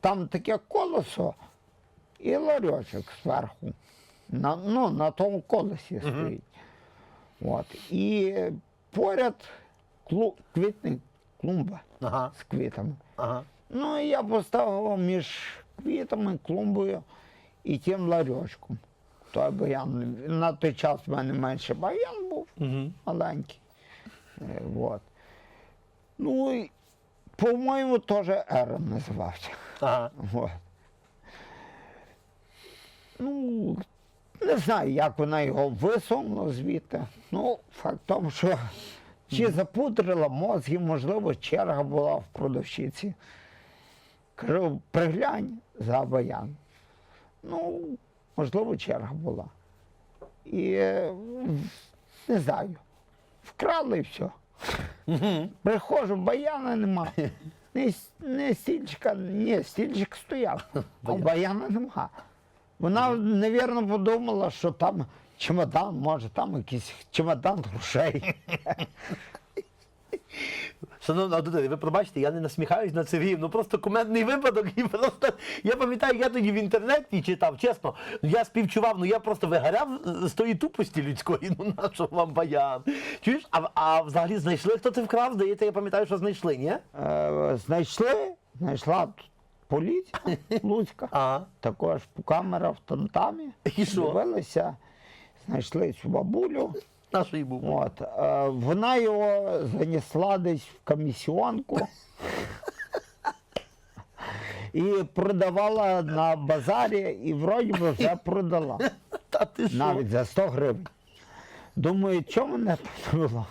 Там таке колесо і ларьочок зверху. На, ну, на тому колесі стоїть. От. І поряд клу, квітник, клумба Ага, з квітами. ага. Ну, і я поставив між квітами, клумбою і тим ларьочком. Той баян. На той час в мене менше баян був, Угу. маленький. Е, Вот. Ну, і, по-моєму, теж Ерон називався. Ага. Вот. Ну, не знаю, як вона його висунула звідти. Ну, факт в тому, що чи запудрила мозги, можливо, черга була в продавщиці. Кажу, приглянь за баян. Ну, можливо, черга була. І не знаю. Вкрали і все. Приходжу, баяна нема. Не, не стільчика, ні, стільчик стояв, а баяна нема. Вона, навірно, подумала, що там чемодан, може, там якийсь чемодан грошей. Шановна аудиторія, ви пробачте, я не насміхаюсь над Сергієм, ну просто кумедний випадок. І просто я пам'ятаю, я тоді в інтернеті читав, чесно, я співчував, ну я просто вигоряв з тої тупості людської, ну на що вам баян. Чуєш? А, а взагалі знайшли, хто це вкрав? Здається, я пам'ятаю, що знайшли, ні? Е, знайшли, знайшла поліція Луцька, Ага. також камера в тамтамі. І що? Дивилися, знайшли цю бабулю. Нашої був. От, е, вона його занесла десь в комісіонку і продавала на базарі, і вроді би вже продала. Та ти що? Навіть за 100 гривень. Думаю, чому не продала?